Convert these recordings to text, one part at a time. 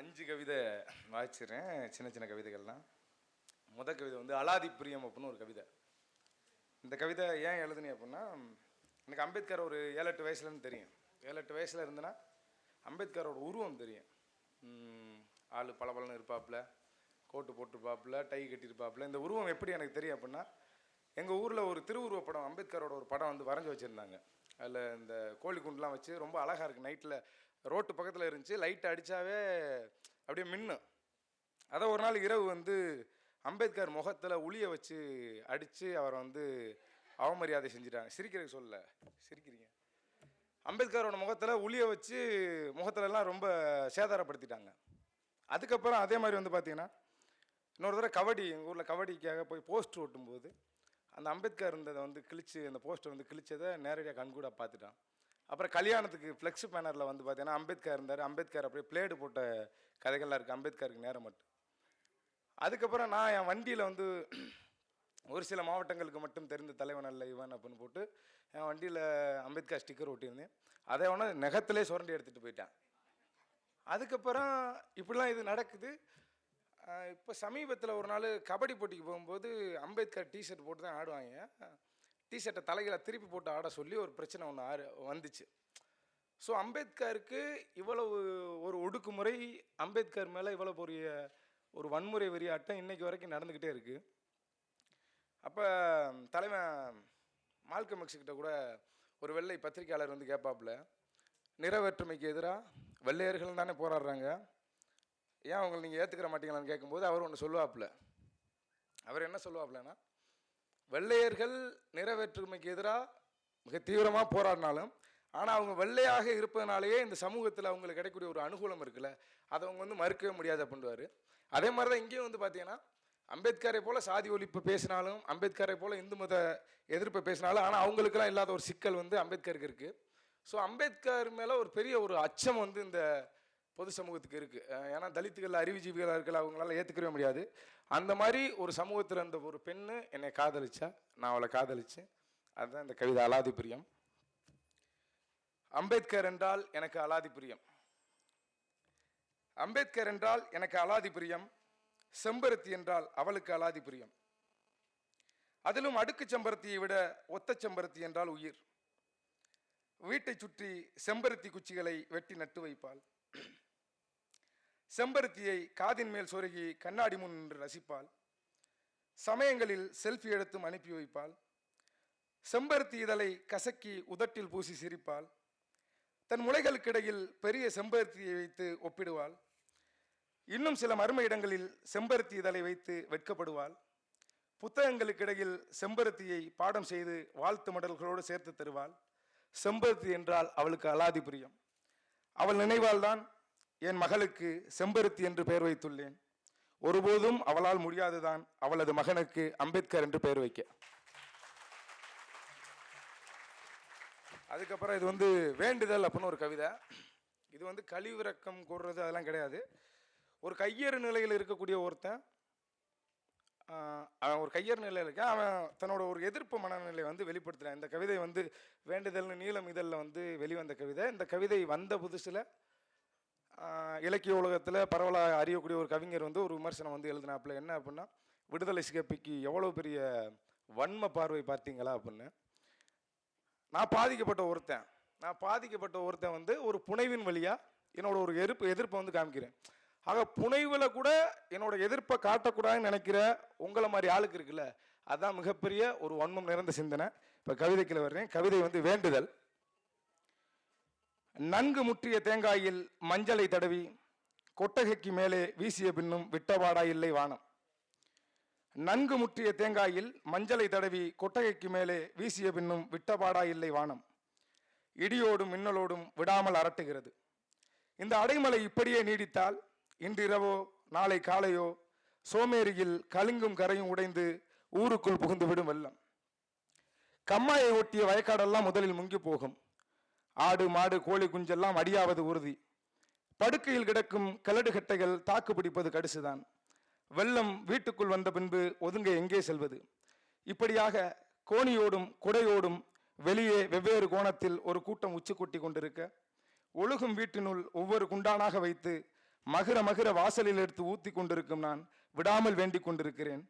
அஞ்சு கவிதை வாசிச்சிடுறேன். சின்ன சின்ன கவிதைகள்லாம். முத கவிதை வந்து அலாதி பிரியம் அப்படின்னு ஒரு கவிதை. இந்த கவிதை ஏன் எழுதுனேன் அப்படின்னா எனக்கு அம்பேத்கர் ஒரு ஏழு எட்டு வயசுலன்னு தெரியும். ஏழு எட்டு வயசில் இருந்தேன்னா அம்பேத்கரோட உருவம் தெரியும். ஆள் பளபளன்னு இருப்பாப்புல கோட்டு போட்டிருப்பாப்புல டை கட்டியிருப்பாப்புல. இந்த உருவம் எப்படி எனக்கு தெரியும் அப்படின்னா எங்கள் ஊரில் ஒரு திருவுருவ படம் அம்பேத்கரோட ஒரு படம் வந்து வரைஞ்சி வச்சுருந்தாங்க. அதில் இந்த கோழிக்குண்டுலாம் வச்சு ரொம்ப அழகாக இருக்குது நைட்டில் ரோட்டு பக்கத்தில் இருந்துச்சு. லைட் அடித்தாவே அப்படியே மின்னும் அதை ஒரு நாள் இரவு வந்து அம்பேத்கர் முகத்தில் உளியை வச்சு அடித்து அவரை வந்து அவமரியாதை செஞ்சுட்டாங்க. சிரிக்கிறதுக்கு சொல்ல சிரிக்கிறீங்க. அம்பேத்கரோட முகத்தில் உளியை வச்சு முகத்துலலாம் ரொம்ப சேதாரப்படுத்திட்டாங்க. அதுக்கப்புறம் அதே மாதிரி வந்து பார்த்தீங்கன்னா இன்னொரு தடவை கபடி எங்கள் ஊரில் கபடிக்காக போய் போஸ்டர் ஒட்டும்போது அந்த அம்பேத்கர் இருந்ததை வந்து கிழிச்சு அந்த போஸ்டர் வந்து கிழிச்சதை நேரடியாக கண்கூட பார்த்துட்டான். அப்புறம் கல்யாணத்துக்கு ஃப்ளெக்ஸ் பேனரில் வந்து பார்த்தீங்கன்னா அம்பேத்கர் இருந்தார். அம்பேத்கர் அப்படியே பிளேடு போட்ட கதைகள்லாம் இருக்குது அம்பேத்கருக்கு நேரம் மட்டும். அதுக்கப்புறம் நான் என் வண்டியில் வந்து ஒரு சில மாவட்டங்களுக்கு மட்டும் தெரிந்த தலைவன் அல்ல இவன் அப்படின்னு போட்டு என் வண்டியில் அம்பேத்கர் ஸ்டிக்கர் ஒட்டியிருந்தேன். அதை ஒன்று நெகத்திலே சுரண்டி எடுத்துகிட்டு போயிட்டேன். அதுக்கப்புறம் இப்படிலாம் இது நடக்குது. இப்போ சமீபத்தில் ஒரு நாள் கபடி போட்டிக்கு போகும்போது அம்பேத்கர் டிஷர்ட் போட்டு தான் ஆடுவாங்க. டிஷர்ட்டை தலைகளை திருப்பி போட்டு ஆட சொல்லி ஒரு பிரச்சனை ஒன்று ஆறு வந்துச்சு. ஸோ அம்பேத்கருக்கு இவ்வளவு ஒரு ஒடுக்குமுறை அம்பேத்கர் மேலே இவ்வளோ பெரிய ஒரு வன்முறை வெறியாட்டம் இன்னைக்கு வரைக்கும் நடந்துக்கிட்டே இருக்குது அப்போ தலைவன் மால்கம் எக்ஸ் கூட ஒரு வெள்ளை பத்திரிக்கையாளர் வந்து கேட்பாப்புல நிறவேற்றுமைக்கு எதிராக வெள்ளையர்கள் தானே போராடுறாங்க. ஏன் அவங்களை நீங்கள் ஏற்றுக்கிற மாட்டீங்களான்னு கேட்கும்போது அவர் ஒன்று சொல்லுவாப்புல. அவர் என்ன சொல்லுவாப்புலன்னா வெள்ளையர்கள் நிறைவேற்றுமைக்கு எதிராக மிக தீவிரமாக போராடினாலும் ஆனால் அவங்க வெள்ளையாக இருப்பதனாலேயே இந்த சமூகத்தில் அவங்களுக்கு கிடைக்கக்கூடிய ஒரு அனுகூலம் இருக்குல்ல அதை அவங்க வந்து மறுக்கவே முடியாது அப்படின்வாரு அதே மாதிரி தான் இங்கேயும் வந்து பார்த்தீங்கன்னா அம்பேத்கரை போல் சாதி ஒழிப்பு பேசினாலும் அம்பேத்கரை போல் இந்து மத எதிர்ப்பை பேசினாலும் ஆனால் அவங்களுக்கெல்லாம் இல்லாத ஒரு சிக்கல் வந்து அம்பேத்கருக்கு இருக்குது ஸோ அம்பேத்கர் மேலே ஒரு பெரிய ஒரு அச்சம் வந்து இந்த பொது சமூகத்துக்கு இருக்குது ஏன்னா தலித்துகள் அறிவுஜீவிகளாக இருக்கல அவங்களால ஏற்றுக்கவே முடியாது. அந்த மாதிரி ஒரு சமூகத்தில் இருந்த ஒரு பெண்ணு என்னை காதலிச்சா. நான் அவளை காதலிச்சேன். அதுதான் இந்த கவிதை அலாதி பிரியம். அம்பேத்கர் என்றால் எனக்கு அலாதி பிரியம். அம்பேத்கர் என்றால் எனக்கு அலாதி பிரியம். செம்பருத்தி என்றால் அவளுக்கு அலாதி பிரியம். அதிலும் அடுக்கு செம்பருத்தியை விட ஒத்த செம்பருத்தி என்றால் உயிர். வீட்டைச் சுற்றி செம்பருத்தி குச்சிகளை வெட்டி நட்டு வைப்பாள். செம்பருத்தியை காதின் மேல் சொருகி கண்ணாடி முன் நின்று ரசிப்பாள். சமயங்களில் செல்ஃபி எடுத்தும் அனுப்பி வைப்பாள். செம்பருத்தி இதழை கசக்கி உதட்டில் பூசி சிரிப்பாள். தன் முளைகளுக்கிடையில் பெரிய செம்பருத்தியை வைத்து ஒப்பிடுவாள். இன்னும் சில மர்ம இடங்களில் செம்பருத்தி இதழை வைத்து வெட்கப்படுவாள். புத்தகங்களுக்கிடையில் செம்பருத்தியை பாடம் செய்து வாழ்த்து மடல்களோடு சேர்த்து தருவாள். செம்பருத்தி என்றால் அவளுக்கு அலாதி பிரியம். அவள் நினைவால்தான் என் மகளுக்கு செம்பருத்தி என்று பெயர் வைத்துள்ளேன். ஒருபோதும் அவளால் முடியாதுதான் அவளது மகனுக்கு அம்பேத்கர் என்று பெயர் வைக்க. அதுக்கப்புறம் இது வந்து வேண்டுதல் அப்படின்னு ஒரு கவிதை. இது வந்து கழிவிறக்கம் கூடுறது அதெல்லாம் கிடையாது. ஒரு கையறு நிலையில் இருக்கக்கூடிய ஒருத்தன் அவன் ஒரு கையறு நிலையில் இருக்கான் அவன் தன்னோட ஒரு எதிர்ப்பு மனநிலை வந்து வெளிப்படுத்துகிறான் இந்த கவிதை வந்து வேண்டுதல்னு நீளம் இதழில் வந்து வெளிவந்த கவிதை. இந்த கவிதை வந்த புதுசில் இலக்கிய உலகத்தில் பரவலாக அறியக்கூடிய ஒரு கவிஞர் வந்து ஒரு விமர்சனம் வந்து எழுதினாப்புல. என்ன அப்படின்னா விடுதலை சிகப்பிக்கு எவ்வளோ பெரிய வன்ம பார்வை பார்த்தீங்களா அப்படின்னு. நான் பாதிக்கப்பட்ட ஒருத்தன். நான் பாதிக்கப்பட்ட ஒருத்தன் வந்து ஒரு புனைவின் வழியாக என்னோட ஒரு எதிர்ப்பு எதிர்ப்பை வந்து காமிக்கிறேன். ஆக புனைவில் கூட என்னோட எதிர்ப்பை காட்டக்கூடாதுன்னு நினைக்கிற உங்களை மாதிரி ஆளுக்கு இருக்குல்ல அதான் மிகப்பெரிய ஒரு வன்மம் நிறைந்த சிந்தனை. இப்போ கவிதைக்குள்ள வர்றேன். கவிதை வந்து வேண்டுதல். நன்கு முற்றிய தேங்காயில் மஞ்சளை தடவி கொட்டகைக்கு மேலே வீசிய பின்னும் விட்டபாடா இல்லை வானம். நன்கு முற்றிய தேங்காயில் மஞ்சளை தடவி கொட்டகைக்கு மேலே வீசிய பின்னும் விட்டபாடா இல்லை வானம். இடியோடும் மின்னலோடும் விடாமல் அரட்டுகிறது. இந்த அடைமலை இப்படியே நீடித்தால் இன்றிரவோ நாளை காலையோ சோமேரியில் கலுங்கும் கரையும் உடைந்து ஊருக்குள் புகுந்து விடும் வெள்ளம். கம்மாயை ஒட்டிய வயக்காடெல்லாம் முதலில் முங்கி போகும். ஆடு மாடு கோழி குஞ்செல்லாம் அடியாவது உறுதி. படுக்கையில் கிடக்கும் கலடு கட்டைகள் தாக்கு பிடிப்பது கடுசுதான். வெள்ளம் வீட்டுக்குள் வந்த பின்பு ஒதுங்க எங்கே செல்வது? இப்படியாக கோணியோடும் குடையோடும் வெளியே வெவ்வேறு கோணத்தில் ஒரு கூட்டம் உச்சி கொட்டி கொண்டிருக்க ஒழுகும் வீட்டினுள் ஒவ்வொரு குண்டானாக வைத்து மகிர மகிர வாசலில் எடுத்து ஊத்தி கொண்டிருக்கும் நான் விடாமல் வேண்டிக் கொண்டிருக்கிறேன்.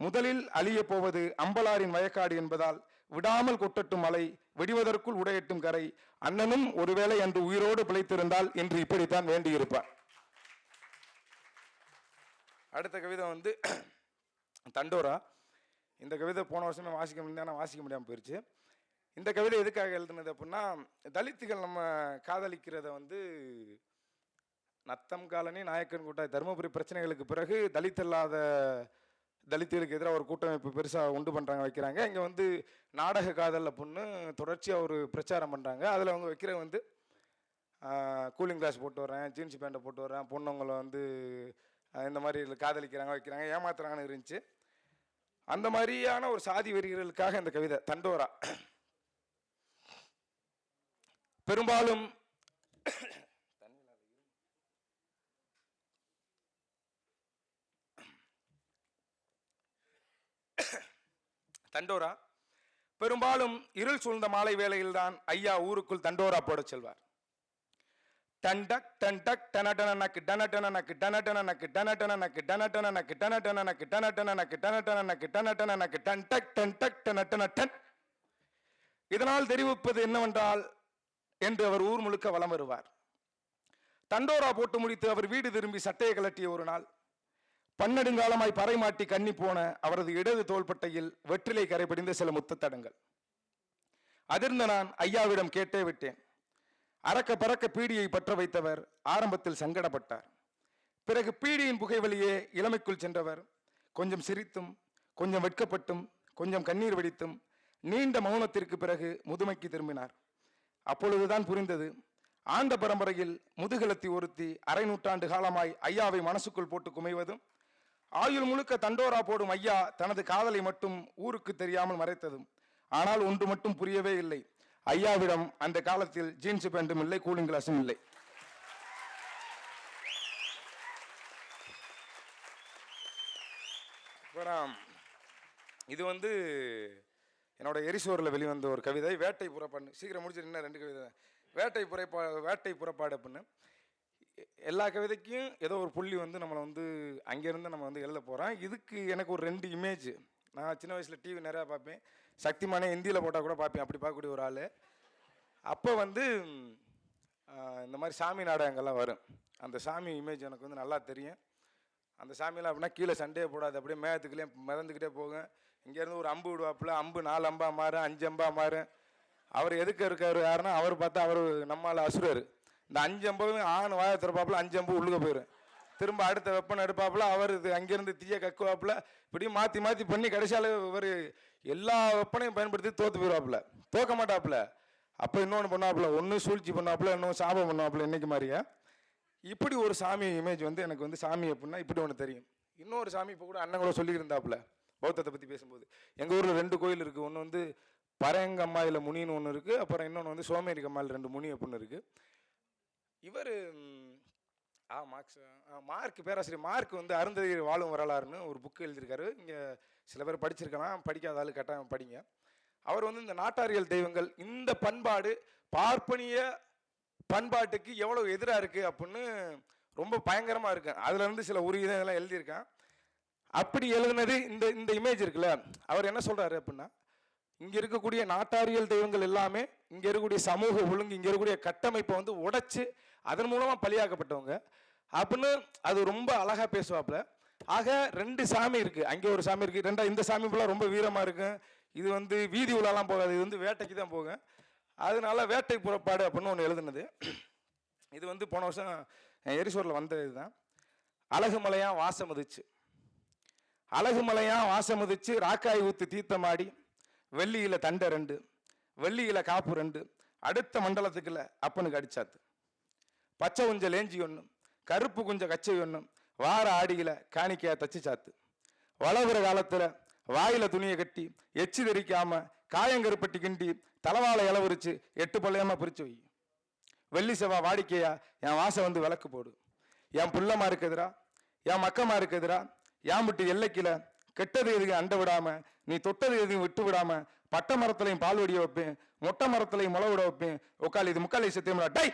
முதலில் அழிய போவது அம்பலாரின் வயக்காடு என்பதால் விடாமல் கொட்டட்டும் மலை வெடிவதற்குள் உடையட்டும் கரை அண்ணனும் ஒருவேளை அன்று உயிரோடு பிழைத்திருந்தால் என்று இப்படித்தான் வேண்டியிருப்பார். அடுத்த கவிதை வந்து தண்டோரா. இந்த கவிதை போன வருஷமே வாசிக்க முடியாது வாசிக்க முடியாமல் போயிடுச்சு இந்த கவிதை எதுக்காக எழுதுனது அப்படின்னா தலித்துகள் நம்ம காதலிக்கிறத வந்து நத்தம் காலனி நாயக்கன் கூட்டாய் தருமபுரி பிரச்சனைகளுக்கு பிறகு தலித் அல்லாத தலித்துகளுக்கு எதிராக ஒரு கூட்டமைப்பு பெருசாக உண்டு பண்ணுறாங்க வைக்கிறாங்க. இங்கே வந்து நாடக காதல் அப்படின்னு தொடர்ச்சியாக ஒரு பிரச்சாரம் பண்ணுறாங்க அதில் அவங்க வைக்கிற வந்து கூலிங் கிளாஸ் போட்டு வரேன் ஜீன்ஸ் பேண்ட்டை போட்டு வரேன் பொண்ணுங்களை வந்து இந்த மாதிரி காதலிக்கிறாங்க வைக்கிறாங்க ஏமாத்துறாங்கன்னு இருந்துச்சு. அந்த மாதிரியான ஒரு சாதி வெறிகளுக்காக இந்த கவிதை தண்டோரா. பெரும்பாலும் தண்டோரா? பெரும்பாலும் இருள் சூழ்ந்த மாலை வேளையில்தான் ஐயா ஊருக்குள் தண்டோரா போடச் செல்வார். டண்டக் டண்டக் டனடனக்கு டனடனக்கு டனடனக்கு டனடனக்கு டனடனக்கு டனடனக்கு டனடனக்கு டனடனக்கு டனடனக்கு டண்டக் டண்டக் டனடன டன் இதனால் தெரிவிப்பது என்னவென்றால் என்று அவர் ஊர் முழுக்க வலம் வருவார். தண்டோரா போட்டு முடித்து அவர் வீடு திரும்பி சட்டையை கலட்டிய ஒரு நாள் பன்னெடுங்காலமாய் பறைமாட்டி கண்ணி போன அவரது இடது தோள்பட்டையில் வெற்றிலை கரைபிடிந்த சில முத்தத்தடங்கள். அதிர்ந்த நான் ஐயாவிடம் கேட்டே விட்டேன். அறக்க பறக்க பீடியை பற்ற வைத்தவர் ஆரம்பத்தில் சங்கடப்பட்டார். பிறகு பீடியின் புகைவழியே இளமைக்குள் சென்றவர். கொஞ்சம் சிரித்தும் கொஞ்சம் வெட்கப்பட்டும் கொஞ்சம் கண்ணீர் வெடித்தும் நீண்ட மௌனத்திற்கு பிறகு முதுமைக்கு திரும்பினார். அப்பொழுதுதான் புரிந்தது. ஆண்ட பரம்பரையில் முதுகலத்தி ஒருத்தி அரை நூற்றாண்டு காலமாய் ஐயாவை மனசுக்குள் போட்டு குமைவதும் ஆயுள் முழுக்க தண்டோரா போடும் ஐயா தனது காதலை மட்டும் ஊருக்கு தெரியாமல் மறைத்ததும். ஆனால் ஒன்று மட்டும் புரியவே இல்லை. ஐயாவிடம் அந்த காலத்தில் ஜீன்ஸ் பேண்டும் இல்லை கூலிங் கிளாஸும் இல்லை. அப்புறம் இது வந்து என்னோட எரிசோரில் வெளிவந்த ஒரு கவிதை. வேட்டை புறப்பாடு சீக்கிரம் முடிச்சிட்டு ரெண்டு கவிதை வேட்டை புறப்பா வேட்டை புறப்பாடு அப்படின்னு. எல்லா கவிதைக்கும் ஏதோ ஒரு புள்ளி வந்து நம்மளை வந்து அங்கேருந்து நம்ம வந்து எழுத போகிறோம் இதுக்கு எனக்கு ஒரு ரெண்டு இமேஜ் நான் சின்ன வயசில் டிவி நிறையா பார்ப்பேன். சக்திமானே ஹிந்தியில் போட்டால் கூட பார்ப்பேன். அப்படி பார்க்கக்கூடிய ஒரு ஆள். அப்போ வந்து இந்த மாதிரி சாமி நாடகங்கள்லாம் வரும். அந்த சாமி இமேஜ் எனக்கு வந்து நல்லா தெரியும். அந்த சாமியெல்லாம் அப்படின்னா கீழே சண்டையே போடாது. அப்படியே மேகத்துக்குள்ளே மிதந்துக்கிட்டே போகும். இங்கேருந்து ஒரு அம்பு விடுவாப்புல. அம்பு நாலு அம்பா மாறும் அஞ்சு அம்பா மாறும் அவர் எதுக்கு இருக்காரு? யாருன்னா அவர் பார்த்தா அவர் நம்மால் அசுரர். இந்த அஞ்சு அம்பவும் ஆண் வாய திறப்பாப்புல அஞ்சு அம்பு உள்ளுக்க போயிடும் திரும்ப அடுத்த வெப்பன் எடுப்பாப்புல அவர் இது அங்கேருந்து தீய கக்குவாப்புல இப்படி மாற்றி மாற்றி பண்ணி கடைசியால் இவர் எல்லா வெப்பனையும் பயன்படுத்தி தோற்று போயிடுவாப்புல தோக்க மாட்டாப்புல. அப்போ இன்னொன்று பண்ணாப்புல ஒன்று சூழ்ச்சி பண்ணாப்புல இன்னும் சாபம் பண்ணுவாப்புல இன்னைக்கு மாதிரியே? இப்படி ஒரு சாமி இமேஜ் வந்து எனக்கு வந்து சாமி அப்படின்னா இப்படி ஒன்று தெரியும். இன்னொரு சாமி இப்போ கூட அண்ணன் கூட சொல்லியிருந்தாப்புல பௌத்தத்தை பற்றி பேசும்போது. எங்கள் ஊரில் ரெண்டு கோயில் இருக்குது ஒன்று வந்து பரங்கம்மாயில் முனின்னு ஒன்று இருக்குது அப்புறம் இன்னொன்று வந்து சோமேரி கம்மாயில் ரெண்டு முனி அப்படின்னு இருக்குது இவர் ஆ மார்க்ஸ் ஆ, மார்க் பேராசிரியர் மார்க் வந்து அருந்ததியர் வாழும் வரலாறுன்னு ஒரு புக்கு எழுதியிருக்காரு. இங்கே சில பேர் படிச்சிருக்கலாம் படிக்காத ஆள் கட்டாயம் படிங்க. அவர் வந்து இந்த நாட்டாரியல் தெய்வங்கள் இந்த பண்பாடு பார்ப்பனிய பண்பாட்டுக்கு எவ்வளோ எதிராக இருக்குது அப்படின்னு ரொம்ப பயங்கரமாக இருக்கு. அதுலேருந்து சில உரிய இதெல்லாம் எழுதியிருக்கேன். அப்படி எழுதுனது இந்த இந்த இமேஜ் இருக்குல்ல அவர் என்ன சொல்கிறாரு அப்படின்னா இங்கே இருக்கக்கூடிய நாட்டாரியல் தெய்வங்கள் எல்லாமே இங்கே இருக்கக்கூடிய சமூக ஒழுங்கு இங்கே இருக்கக்கூடிய கட்டமைப்பை வந்து உடைச்சு அதன் மூலமாக பலியாக்கப்பட்டவங்க. அப்படின்னு அது ரொம்ப அழகாக பேசுவாப்புல. ஆக ரெண்டு சாமி இருக்குது அங்கே ஒரு சாமி இருக்குது ரெண்டா இந்த சாமி ஃபுல்லாக ரொம்ப வீரமாக இருக்கும் இது வந்து வீதி உலாலாம் போகாது. இது வந்து வேட்டைக்கு தான் போகும். அதனால வேட்டை புறப்பாடு அப்படின்னு ஒன்று எழுதுனது. இது வந்து போன வருஷம் எரிசூரில் வந்த இதுதான். அழகுமலையா வாசம் உதிச்சு அழகுமலையா வாசம் உதிச்சு ராக்காய் ஊத்து தீர்த்தமாடி வெள்ளியில் தண்டை ரெண்டு வெள்ளியில் காப்பு ரெண்டு அடுத்த மண்டலத்துக்குள்ள அப்பனுக்கு அடிச்சாத்து. பச்சை குஞ்ச லேஞ்சி ஒன்றும் கருப்பு குஞ்ச கச்சை ஒன்றும் வார ஆடியில காணிக்கையா தச்சு சாத்து. வளவுற காலத்துல வாயில துணியை கட்டி எச்சி தெரிக்காம காயங்கருப்பட்டி கிண்டி தலவாழை இளவுரிச்சு எட்டு பள்ளையமா பிரிச்சு வை. வெள்ளி செவ்வா வாடிக்கையா என் வாசம் வந்து விளக்கு போடு. என் புள்ளமா இருக்குதுடா என் மக்கமா இருக்குதுடா என் விட்டு எல்லைக்கில கெட்டது எதுவும் அண்ட விடாம நீ தொட்டது எதுவும் விட்டு விடாம பட்டை மரத்துலையும் பால் வடிய வைப்பேன் மொட்டை மரத்துலையும் முளை விட வைப்பேன். உக்காலி இது முக்காலி சத்தியம்டா டை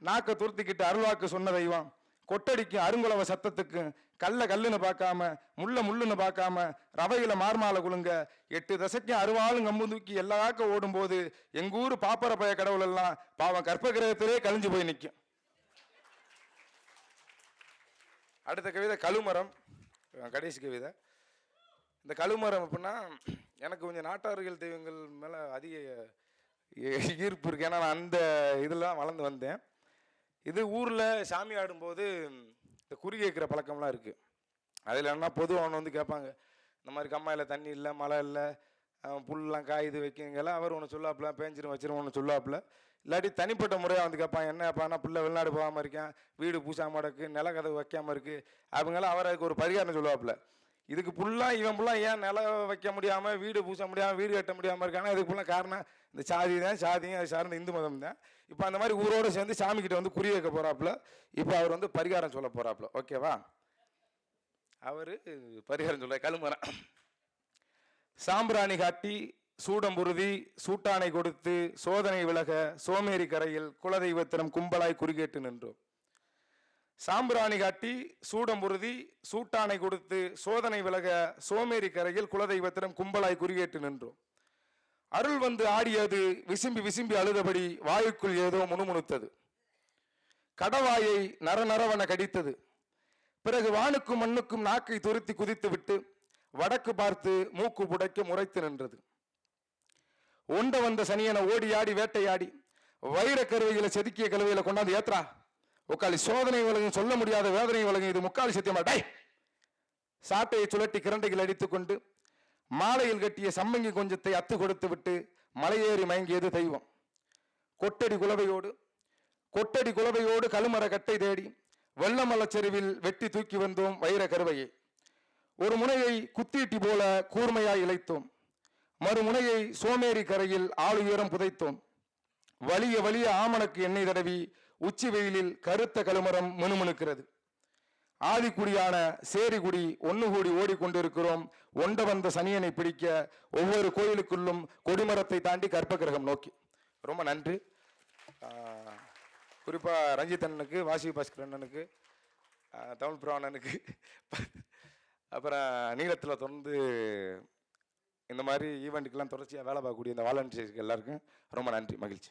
நாக்க துருத்திக்கிட்டு அருள்வாக்கு சொன்ன தெய்வம். கொட்டடிக்கும் அருங்குளவ சத்தத்துக்கு கல்ல கல்லுன்னு பார்க்காம முள்ள முள்ளுன்னு பார்க்காம ரவையில மார்மால குழுங்க எட்டு தசைக்கும் அருவாளும் கம்பு தூக்கி எல்லாக்க ஓடும்போது எங்கூர் பாப்பர பய கடவுள் எல்லாம் பாவம் கற்ப கிரகத்திலே கழிஞ்சு போய் நிற்கும் அடுத்த கவிதை கழுமரம். கடைசி கவிதை. இந்த கழுமரம் அப்படின்னா எனக்கு கொஞ்சம் நாட்டார்கள் தெய்வங்கள் மேலே அதிக ஈர்ப்பு இருக்கு. ஏன்னா நான் அந்த இதெல்லாம் வளர்ந்து வந்தேன். இது ஊரில் சாமி ஆடும்போது இந்த குறி கேட்குற பழக்கம்லாம் இருக்குது அதில் என்ன பொதுவாக ஒன்று வந்து கேட்பாங்க. இந்த மாதிரி கம்மாயில் தண்ணி இல்லை மழை இல்லை அஹ் புல்லாம் காயுது வைக்கிங்கெல்லாம் அவர் ஒன்று சொல்லாப்புல பேஞ்சிரும் வச்சிரும் ஒன்று சொல்லாப்புல இல்லாட்டி தனிப்பட்ட முறையாக வந்து கேட்பாங்க. என்ன நான் பிள்ளை வெளிநாடு போகாமல் இருக்கேன் வீடு பூசாமல் இருக்கு நில கதவு வைக்காமல் இருக்குது அவங்கெல்லாம் அவர் அதுக்கு ஒரு பரிகாரம் சொல்லுவாப்புல. இதுக்கு ஃபுல்லாக இவன் ஃபுல்லாக ஏன் நில வைக்க முடியாமல் வீடு பூச முடியாமல் வீடு கட்ட முடியாமல் இருக்கானா இதுக்கு ஃபுல்லாக காரணம் இந்த சாதி தான் சாதியும் அது சார்ந்த இந்து மதம் தான். இப்போ அந்த மாதிரி ஊரோட சேர்ந்து சாமி கிட்ட வந்து குறி வைக்க போகிறாப்புல இப்போ அவர் வந்து பரிகாரம் சொல்ல போகிறாப்புல ஓகேவா அவர் பரிகாரம் சொல்ல கழுமரம் சாம்பிராணி காட்டி சூடம்புருதி சூட்டானை கொடுத்து சோதனை விலக சோமேரி கரையில் குலதெய்வத்தினம் கும்பலாய் குறுகேட்டு நின்றோம். சாம்பிராணி காட்டி சூடம்புருதி சூட்டானை கொடுத்து சோதனை விலக சோமேரி கரையில் குலதெய்வத்திடம் கும்பலாய் குறிகேட்டு நின்றோம். அருள் வந்து ஆடியது விசும்பி விசும்பி அழுதபடி வாயுக்குள் ஏதோ முணுமுணுத்தது. கடவாயை நரநரவன கடித்தது. பிறகு வானுக்கும் மண்ணுக்கும் நாக்கை துருத்தி குதித்து விட்டு வடக்கு பார்த்து மூக்கு புடைக்க முறைத்து நின்றது. ஒண்ட வந்த சனியனை ஓடி ஆடி வேட்டையாடி வைர கருவையில் செதுக்கிய கருவையில் கொண்டாந்து ஏத்ரா உக்காளி சோதனை உலகம் சொல்ல முடியாத வேதனை உலகம் இது முக்காலி சத்தியமா? டை சாட்டையை சுழட்டி கிரண்டைகள் அடித்துக்கொண்டு மாலையில் கட்டிய சம்மங்கி கொஞ்சத்தை அத்து கொடுத்து விட்டு மலையேறி மயங்கியது தெய்வம். கொட்டடி குலவையோடு கொட்டடி குலவையோடு கழுமர கட்டை தேடி வெள்ளமலச்செருவில் வெட்டி தூக்கி வந்தோம் வைர கருவையை. ஒரு முனையை குத்தீட்டி போல கூர்மையாய் இழைத்தோம். மறுமுனையை சோமேரி கரையில் ஆளுயரம் புதைத்தோம். வலிய வலிய ஆமணக்கு எண்ணெய் தடவி உச்சி வெயிலில் கருத்த கழுமரம் மினுமினுக்கிறது ஆதிக்குடியான சேரிகுடி ஒன்று கூடி ஓடிக்கொண்டிருக்கிறோம். ஒண்ட வந்த சனியனை பிடிக்க ஒவ்வொரு கோயிலுக்குள்ளும் கொடிமரத்தை தாண்டி கற்ப கிரகம் நோக்கி. ரொம்ப நன்றி. குறிப்பாக ரஞ்சித்தண்ணனுக்கு ரஞ்சித் அண்ணனுக்கு வாசி பாஸ்கர் அண்ணனுக்கு தமிழ் புராணனுக்கு அப்புறம் நீளத்தில் தொடர்ந்து இந்த மாதிரி ஈவெண்ட்டுக்கெல்லாம் தொடர்ச்சியாக வேலை பார்க்கக்கூடிய இந்த வாலண்டியர்ஸ்க்கு எல்லாருக்கும் ரொம்ப நன்றி மகிழ்ச்சி.